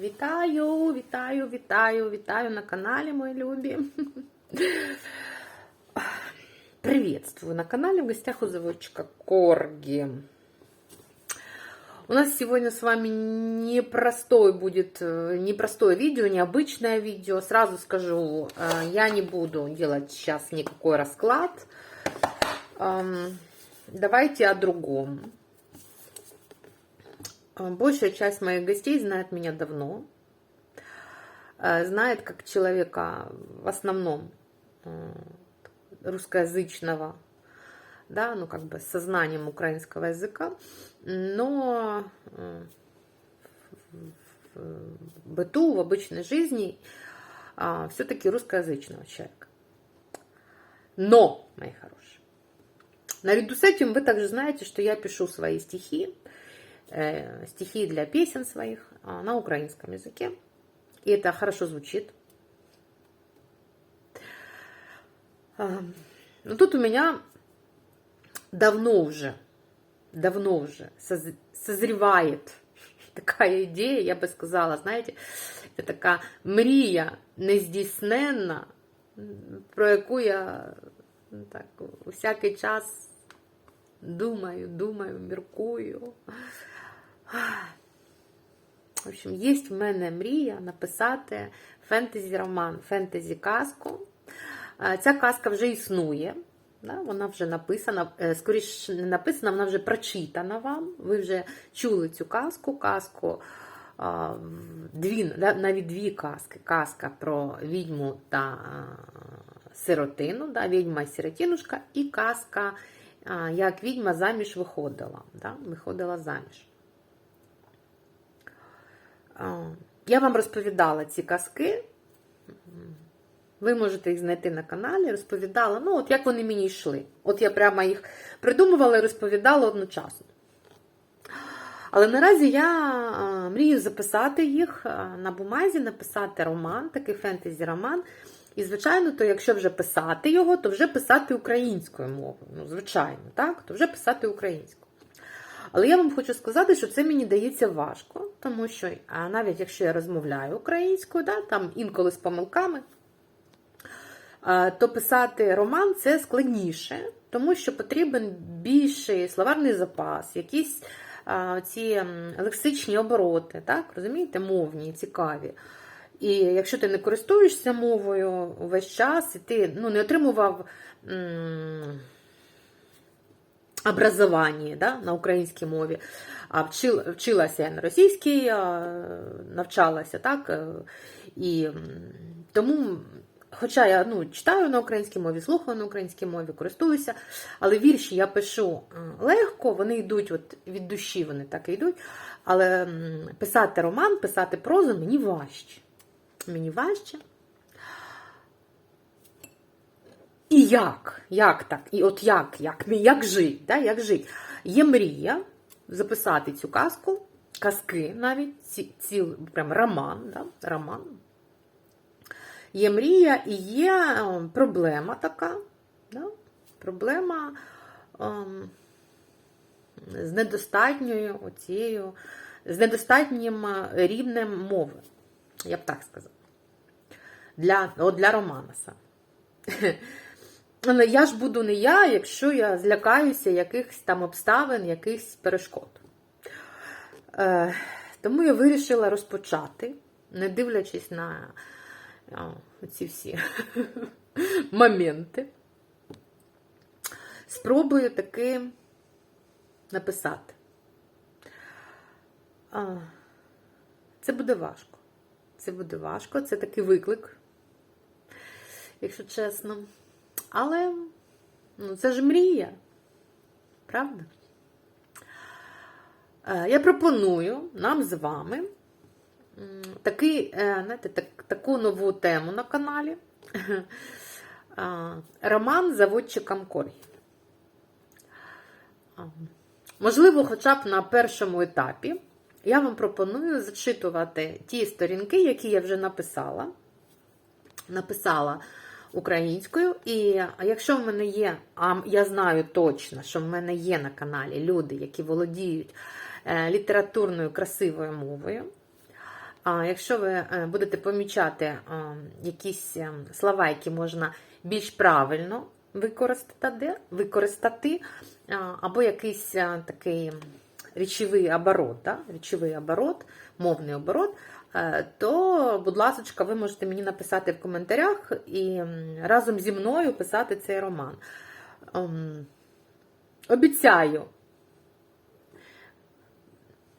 Вітаю, вітаю, вітаю, вітаю на канале, мої любі. Приветствую на канале в гостях у заводчика Корги. У нас сегодня с вами непростой будет, э, непростое видео, необычное видео. Сразу скажу, э, я не буду делать сейчас никакой расклад. Эм, Давайте о другом. Большая часть моих гостей знает меня давно. Э, Знает как человека в основном э, русскоязычного, да, ну как бы с сознанием украинского языка, но э, в быту, в обычной жизни все-таки русскоязычного человека. Но, мои хорошие, наряду с этим вы также знаете, что я пишу свои стихи, стихи для песен своих а, на украинском языке. И это хорошо звучит. А, Но тут у меня давно уже, давно уже соз- созревает такая идея, я бы сказала, знаєте, це така мрія нездійсненна, м, про яку я ну, так, у всякий час думаю, думаю, міркую. В общем, є в мене мрія написати фентезі-роман, фентезі-казку. Ця казка вже існує. Да? Вона вже написана, е, скоріше не написана, вона вже прочитана вам. Ви вже чули цю казку, казку. Дві, навіть дві казки. Казка про відьму та сиротину, да, відьма і сиротинушка, і казка, як відьма заміж виходила. Да, виходила заміж. Я вам розповідала ці казки. Ви можете їх знайти на каналі, розповідала, ну, от як вони мені йшли. От я прямо їх придумувала і розповідала одночасно. Але наразі я мрію записати їх на бумазі, написати роман, такий фентезі-роман. І, звичайно, то якщо вже писати його, то вже писати українською мовою. Ну, звичайно, так? То вже писати українською. Але я вам хочу сказати, що це мені дається важко, тому що а навіть якщо я розмовляю українською, да, там інколи з помилками, то писати роман це складніше, тому що потрібен більший словарний запас, якісь ці лексичні обороти, так, розумієте, мовні, цікаві. І якщо ти не користуєшся мовою увесь час, і ти ну, не отримував. м, образованні да, на українській мові, а вчил, вчилася я на російській, навчалася, так? І тому, хоча я ну, читаю на українській мові, слухаю на українській мові, користуюся, але вірші я пишу легко, вони йдуть от від душі, вони так і йдуть. Але писати роман, писати прозу мені важче. Мені важче. І як? Як так? І от як? Як, як жить? Да? Як жить? Є мрія записати цю казку, казки навіть, ці, ціл, прям роман, да? роман. Є мрія і є е, проблема така. Да? Проблема ем, з недостатньою оцією, з недостатнім е, рівнем мови. Я б так сказала. Для, от для романа саме. Але я ж буду не я, якщо я злякаюся якихось там обставин, якихось перешкод. Е, тому я вирішила розпочати, не дивлячись на а, ці всі моменти. Спробую таки написати. Це буде важко. Це буде важко, це такий виклик, якщо чесно. Але ну, це ж мрія, правда? Е, Я пропоную нам з вами такий, е, знаєте, так, таку нову тему на каналі. Е, Роман заводчикам Коргі. А, Можливо, хоча б на першому етапі я вам пропоную зачитувати ті сторінки, які я вже написала. Написала українською. І якщо в мене є, а я знаю точно, що в мене є на каналі люди, які володіють е, літературною красивою мовою, А якщо ви е, будете помічати е, якісь слова, які можна більш правильно використати, використати або якийсь такий речовий оборот, да? речовий оборот, мовний оборот, то, будь ласка, ви можете мені написати в коментарях і м, разом зі мною писати цей роман. Ем, Обіцяю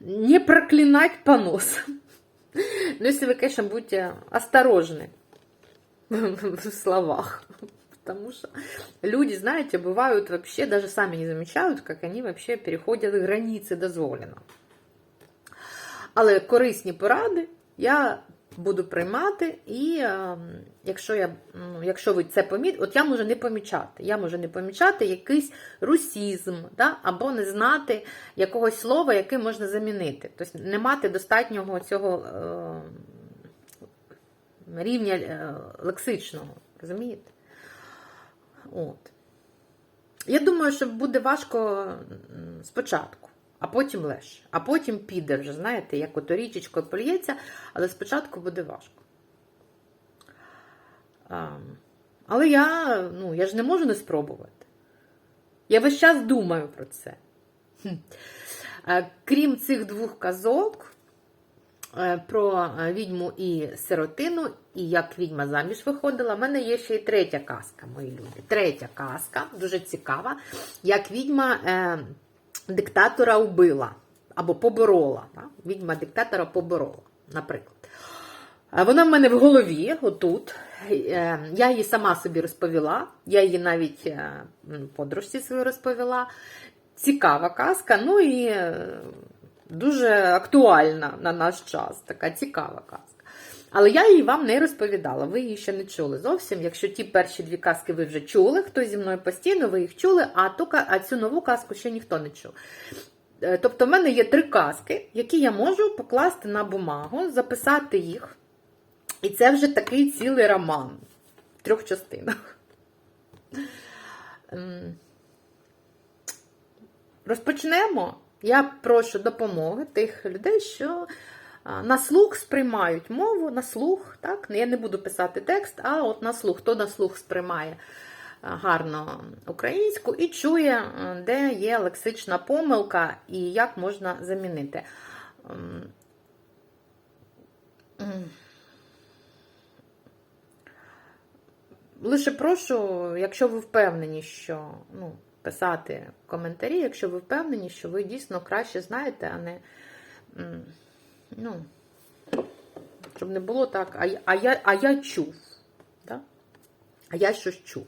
не проклинать понос. Ну, если вы, конечно, будете осторожны в словах. Потому что люди, знаете, бывают вообще, даже сами не замечают, как они вообще переходят границы дозволено. Але корисні поради я буду приймати, і е, якщо, я, ну, якщо ви це помітите, от я можу не помічати. Я можу не помічати якийсь русізм, да? або не знати якогось слова, яке можна замінити. Тобто не мати достатнього цього е, рівня е, лексичного. Розумієте? От. Я думаю, що буде важко спочатку, а потім легше. А потім піде вже, знаєте, як ото річечко польється, але спочатку буде важко. А, але я, ну, я ж не можу не спробувати. Я весь час думаю про це. Е, Крім цих двох казок е, про відьму і сиротину, і як відьма заміж виходила, в мене є ще й третя казка, мої люди. Третя казка, дуже цікава, як відьма е, диктатора убила або поборола. Відьма диктатора поборола, наприклад. Е, Вона в мене в голові, отут. Е, Я її сама собі розповіла. Я її навіть е, подружці свою розповіла. Цікава казка, ну і дуже актуальна на наш час. Така цікава казка. Але я її вам не розповідала, ви її ще не чули зовсім. Якщо ті перші дві казки ви вже чули, хто зі мною постійно, ви їх чули, а, ту, а цю нову казку ще ніхто не чув. Е, Тобто, в мене є три казки, які я можу покласти на бумагу, записати їх. І це вже такий цілий роман в трьох частинах. Ем, Розпочнемо. Я прошу допомоги тих людей, що на слух сприймають мову, на слух, так? Я не буду писати текст, а от на слух, хто на слух сприймає гарно українську і чує, де є лексична помилка і як можна замінити. Лише прошу, якщо ви впевнені, що ну, писати коментарі, якщо ви впевнені, що ви дійсно краще знаєте, а не ну, щоб не було так, а, я- а, я, а я чув. Да? А я щось чув.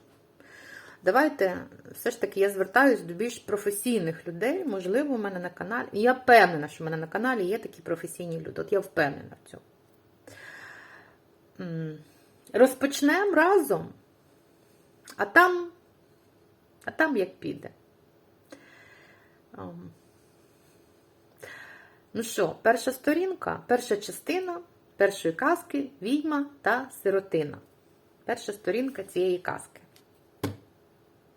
Давайте, все ж таки, я звертаюся до більш професійних людей. Можливо, у мене на каналі. Я впевнена, що в мене на каналі є такі професійні люди. От я впевнена в цьому. Розпочнемо разом, а там, а там як піде. Ну що, перша сторінка, перша частина першої казки Відьма та сиротина. Перша сторінка цієї казки.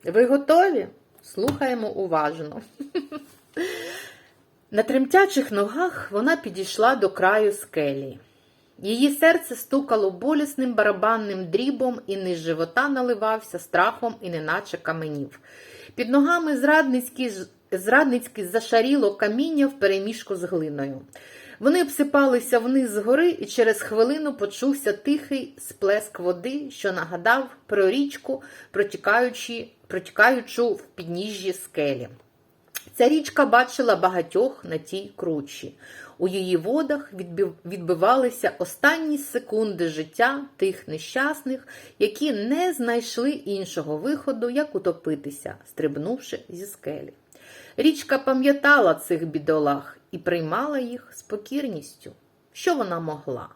Ви готові? Слухаємо уважно. На тремтячих ногах вона підійшла до краю скелі. Її серце стукало болісним барабанним дрібом і низ живота наливався страхом і неначе каменів. Під ногами зрадницькі, зрадницьки зашаріло каміння впереміжку з глиною. Вони обсипалися вниз з гори, і через хвилину почувся тихий сплеск води, що нагадав про річку, протікаючи, протікаючу в підніжжі скелі. Ця річка бачила багатьох на тій кручі. У її водах відбивалися останні секунди життя тих нещасних, які не знайшли іншого виходу, як утопитися, стрибнувши зі скелі. Річка пам'ятала цих бідолах і приймала їх з покірністю. Що вона могла?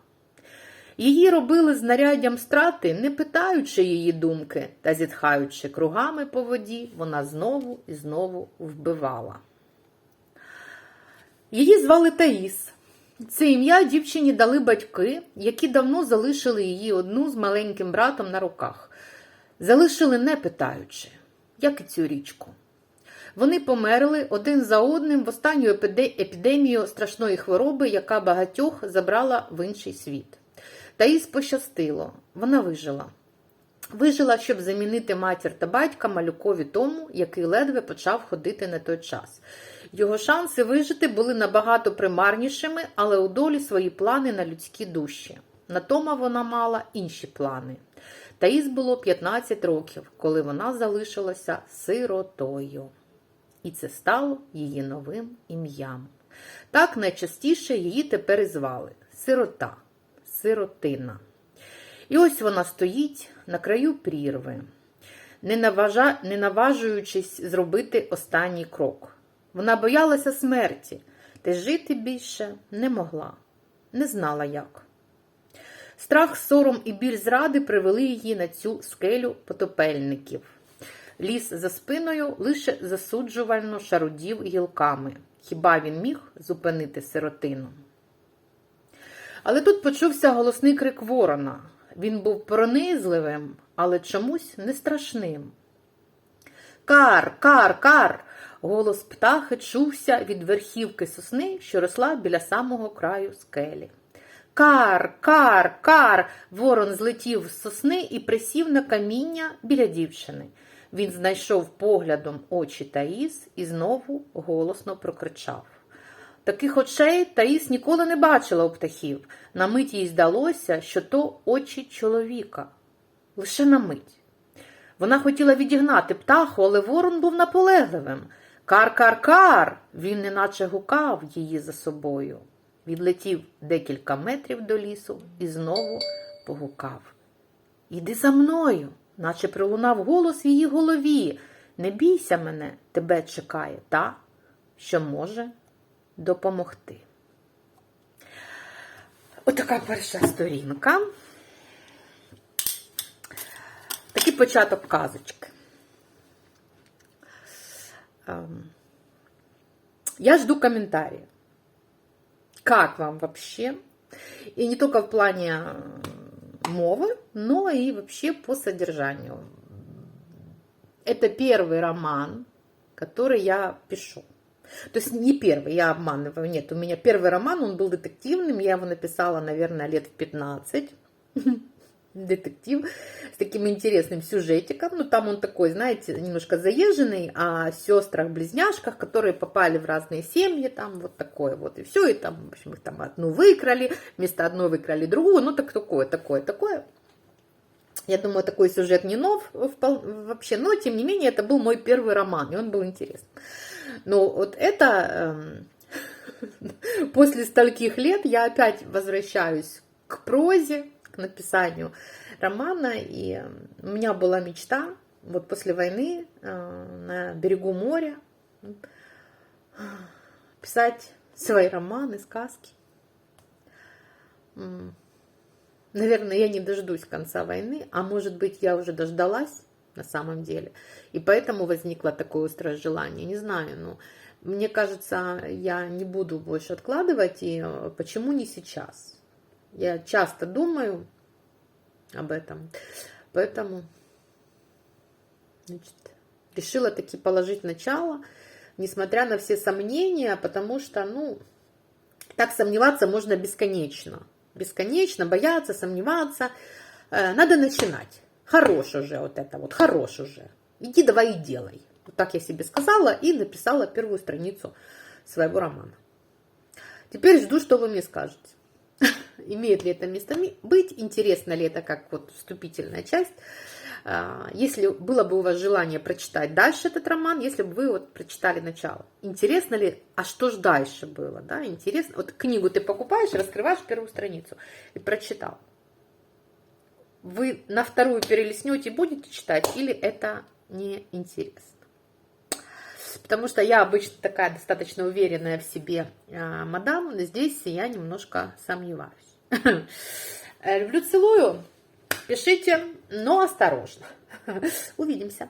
Її робили знаряддям страти, не питаючи її думки, та зітхаючи кругами по воді, вона знову і знову вбивала. Її звали Таїс. Це ім'я дівчині дали батьки, які давно залишили її одну з маленьким братом на руках. Залишили не питаючи, як і цю річку. Вони померли один за одним в останню епідемію страшної хвороби, яка багатьох забрала в інший світ. Таїс пощастило, вона вижила. Вижила, щоб замінити матір та батька малюкові тому, який ледве почав ходити на той час. Його шанси вижити були набагато примарнішими, але у долі свої плани на людські душі. На Тома вона мала інші плани. Таїс було 15 років, коли вона залишилася сиротою. І це стало її новим ім'ям. Так найчастіше її тепер і звали сирота, сиротина. І ось вона стоїть на краю прірви, не, наважуючись зробити останній крок. Вона боялася смерті, та жити більше не могла, не знала як. Страх, сором і біль зради привели її на цю скелю потопельників. Ліс за спиною лише засуджувально шарудів гілками. Хіба він міг зупинити сиротину? Але тут почувся голосний крик ворона. Він був пронизливим, але чомусь не страшним. Кар, кар, кар. Голос птахи чувся від верхівки сосни, що росла біля самого краю скелі. Кар, кар, кар. Ворон злетів з сосни і присів на каміння біля дівчини. Він знайшов поглядом очі Таїс і знову голосно прокричав. Таких очей Таїс ніколи не бачила у птахів. На мить їй здалося, що то очі чоловіка. Лише на мить. Вона хотіла відігнати птаху, але ворон був наполегливим. Кар-кар-кар! Він неначе гукав її за собою. Відлетів декілька метрів до лісу і знову погукав. Іди за мною, наче пролунав голос в її голові. Не бійся мене, тебе чекає та, що може допомогти. Отака перша сторінка. Такий початок казочки. Ем, Я жду комментарии. Как вам вообще? И не только в плане мовы, но и вообще по содержанию. Это первый роман, который я пишу. То есть не первый, я обманываю. Нет, у меня первый роман, он был детективным. Я его написала, наверное, лет в 15. Детектив с таким интересным сюжетиком. Ну, там он такой, знаете, немножко заезженный, о сестрах-близняшках, которые попали в разные семьи, там вот такое вот. И все, и там, в общем, их там одну выкрали, вместо одной выкрали другую. Ну, так такое, такое, такое. Я думаю, такой сюжет не нов вообще, но тем не менее это был мой первый роман, и он был интересный. Но вот это э, после стольких лет я опять возвращаюсь к прозе, написанию романа, и у меня была мечта вот после войны э, на берегу моря писать свои романы, сказки. Наверное, я не дождусь конца войны, а может быть, я уже дождалась на самом деле. И поэтому возникло такое острое желание. Не знаю, но мне кажется, я не буду больше откладывать. И почему не сейчас? Я часто думаю об этом. Поэтому значит, решила таки положить начало, несмотря на все сомнения, потому что, ну, так сомневаться можно бесконечно бесконечно, бояться, сомневаться. Надо начинать. Хорош уже вот это вот, хорош уже. Иди давай и делай. Вот так я себе сказала и написала первую страницу своего романа. Теперь жду, что вы мне скажете. Имеет ли это место быть? Интересно ли это как вот вступительная часть? Если было бы у вас желание прочитать дальше этот роман, если бы вы вот прочитали начало. Интересно ли, а что же дальше было, да? Интересно. Вот книгу ты покупаешь, раскрываешь первую страницу и прочитал. Вы на вторую перелистнете и будете читать, или это не интересно? Потому что я обычно такая достаточно уверенная в себе мадам, здесь я немножко сомневаюсь. Люблю, целую. Пишите, но осторожно. Увидимся.